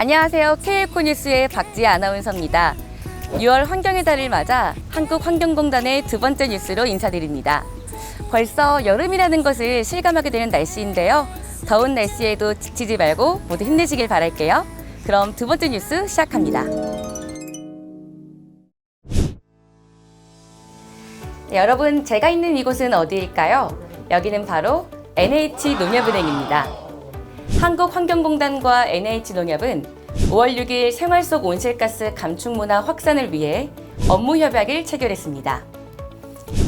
안녕하세요. KL코 뉴스의 박지혜 아나운서입니다. 6월 환경의 달을 맞아 한국환경공단의 두 번째 뉴스로 인사드립니다. 벌써 여름이라는 것을 실감하게 되는 날씨인데요. 더운 날씨에도 지치지 말고 모두 힘내시길 바랄게요. 그럼 두 번째 뉴스 시작합니다. 네, 여러분, 제가 있는 이곳은 어디일까요? 여기는 바로 NH농협은행입니다. 한국환경공단과 NH농협은 5월 6일 생활 속 온실가스 감축 문화 확산을 위해 업무 협약을 체결했습니다.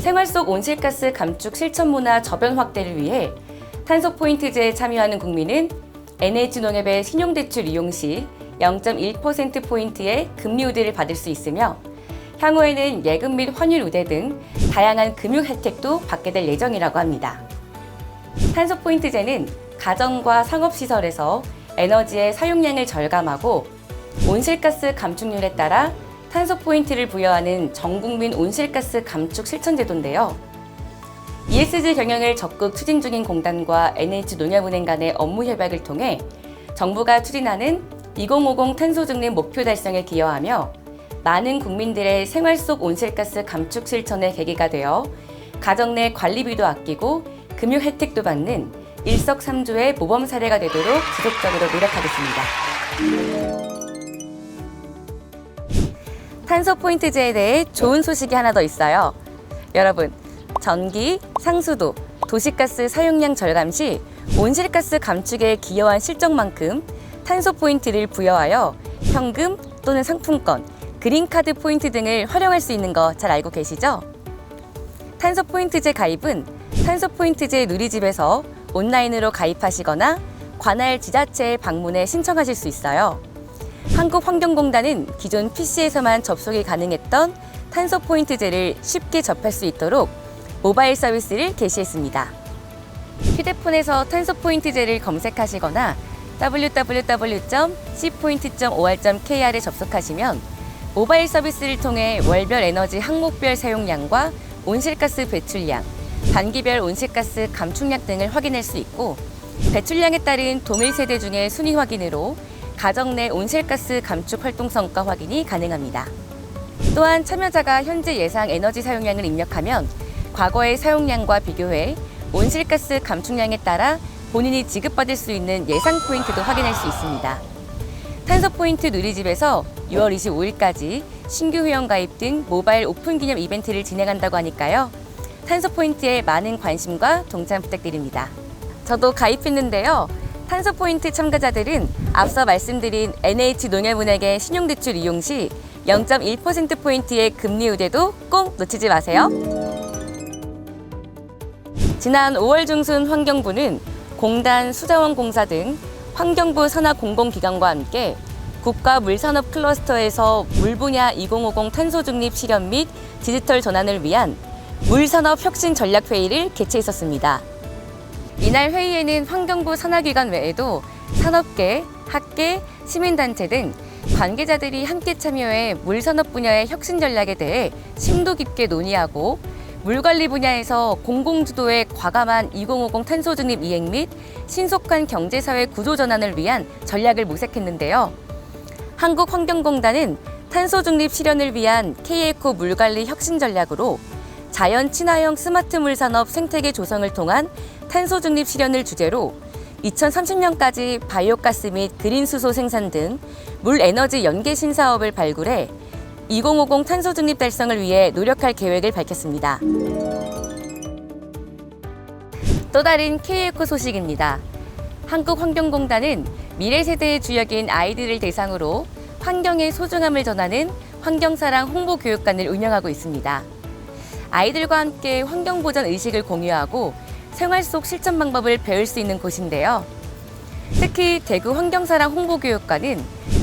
생활 속 온실가스 감축 실천 문화 저변 확대를 위해 탄소 포인트제에 참여하는 국민은 NH농협의 신용대출 이용 시 0.1% 포인트의 금리 우대를 받을 수 있으며 향후에는 예금 및 환율 우대 등 다양한 금융 혜택도 받게 될 예정이라고 합니다. 탄소 포인트제는 가정과 상업시설에서 에너지의 사용량을 절감하고 온실가스 감축률에 따라 탄소 포인트를 부여하는 전국민 온실가스 감축 실천 제도인데요. ESG 경영을 적극 추진 중인 공단과 NH농협은행 간의 업무 협약을 통해 정부가 추진하는 2050 탄소 중립 목표 달성에 기여하며 많은 국민들의 생활 속 온실가스 감축 실천의 계기가 되어 가정 내 관리비도 아끼고 금융 혜택도 받는 일석삼조의 모범 사례가 되도록 지속적으로 노력하겠습니다. 탄소 포인트제에 대해 좋은 소식이 하나 더 있어요. 여러분, 전기, 상수도, 도시가스 사용량 절감 시 온실가스 감축에 기여한 실적만큼 탄소 포인트를 부여하여 현금 또는 상품권, 그린카드 포인트 등을 활용할 수 있는 거 잘 알고 계시죠? 탄소 포인트제 가입은 탄소 포인트제 누리집에서 온라인으로 가입하시거나 관할 지자체에 방문해 신청하실 수 있어요. 한국환경공단은 기존 PC에서만 접속이 가능했던 탄소 포인트제를 쉽게 접할 수 있도록 모바일 서비스를 개시했습니다. 휴대폰에서 탄소 포인트제를 검색하시거나 www.cpoint.or.kr에 접속하시면 모바일 서비스를 통해 월별 에너지 항목별 사용량과 온실가스 배출량, 단기별 온실가스 감축량 등을 확인할 수 있고 배출량에 따른 동일 세대 중에 순위 확인으로 가정 내 온실가스 감축 활동 성과 확인이 가능합니다. 또한 참여자가 현재 예상 에너지 사용량을 입력하면 과거의 사용량과 비교해 온실가스 감축량에 따라 본인이 지급받을 수 있는 예상 포인트도 확인할 수 있습니다. 탄소 포인트 누리집에서 6월 25일까지 신규 회원 가입 등 모바일 오픈 기념 이벤트를 진행한다고 하니까요. 탄소 포인트에 많은 관심과 동참 부탁드립니다. 저도 가입했는데요. 탄소 포인트 참가자들은 앞서 말씀드린 NH 농협은행의 신용대출 이용 시 0.1% 포인트의 금리 우대도 꼭 놓치지 마세요. 지난 5월 중순 환경부는 공단, 수자원공사 등 환경부 산하 공공기관과 함께 국가 물산업 클러스터에서 물 분야 2050 탄소 중립 실현 및 디지털 전환을 위한 물산업 혁신 전략 회의를 개최했었습니다. 이날 회의에는 환경부 산하기관 외에도 산업계, 학계, 시민단체 등 관계자들이 함께 참여해 물산업 분야의 혁신 전략에 대해 심도 깊게 논의하고 물관리 분야에서 공공주도의 과감한 2050 탄소 중립 이행 및 신속한 경제사회 구조 전환을 위한 전략을 모색했는데요. 한국환경공단은 탄소 중립 실현을 위한 K에코 물관리 혁신 전략으로 자연 친화형 스마트 물산업 생태계 조성을 통한 탄소 중립 실현을 주제로 2030년까지 바이오가스 및 그린 수소 생산 등 물 에너지 연계 신사업을 발굴해 2050 탄소 중립 달성을 위해 노력할 계획을 밝혔습니다. 또 다른 K에코 소식입니다. 한국환경공단은 미래 세대의 주역인 아이들을 대상으로 환경의 소중함을 전하는 환경사랑 홍보 교육관을 운영하고 있습니다. 아이들과 함께 환경보전 의식을 공유하고 생활 속 실천 방법을 배울 수 있는 곳인데요. 특히 대구 환경사랑 홍보교육관은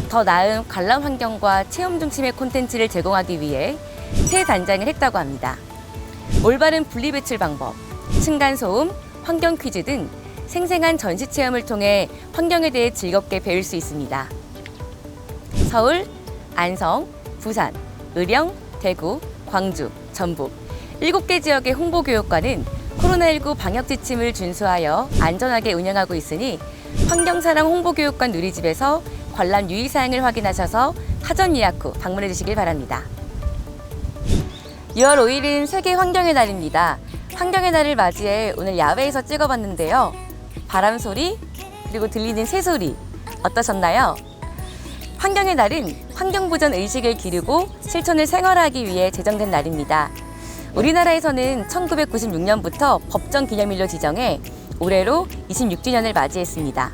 더 나은 관람 환경과 체험 중심의 콘텐츠를 제공하기 위해 새 단장을 했다고 합니다. 올바른 분리 배출 방법, 층간소음, 환경 퀴즈 등 생생한 전시 체험을 통해 환경에 대해 즐겁게 배울 수 있습니다. 서울, 안성, 부산, 의령, 대구, 광주, 전북 7개 지역의 홍보교육관은 코로나19 방역 지침을 준수하여 안전하게 운영하고 있으니 환경사랑 홍보교육관 누리집에서 관람 유의사항을 확인하셔서 사전 예약 후 방문해 주시길 바랍니다. 6월 5일은 세계 환경의 날입니다. 환경의 날을 맞이해 오늘 야외에서 찍어봤는데요. 바람 소리, 그리고 들리는 새 소리 어떠셨나요? 환경의 날은 환경보전 의식을 기르고 실천을 생활하기 위해 제정된 날입니다. 우리나라에서는 1996년부터 법정 기념일로 지정해 올해로 26주년을 맞이했습니다.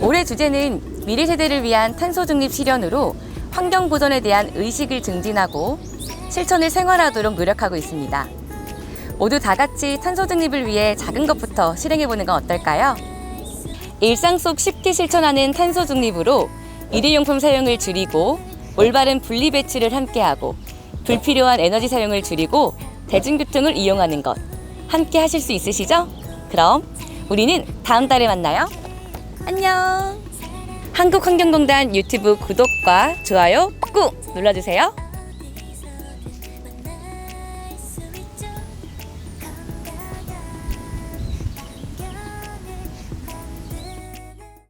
올해 주제는 미래 세대를 위한 탄소 중립 실현으로 환경 보전에 대한 의식을 증진하고 실천을 생활하도록 노력하고 있습니다. 모두 다 같이 탄소 중립을 위해 작은 것부터 실행해 보는 건 어떨까요? 일상 속 쉽게 실천하는 탄소 중립으로 일회용품 사용을 줄이고 올바른 분리 배출을 함께하고 불필요한 에너지 사용을 줄이고 대중교통을 이용하는 것 함께 하실 수 있으시죠? 그럼 우리는 다음 달에 만나요. 안녕. 한국환경공단 유튜브 구독과 좋아요 꾹 눌러주세요.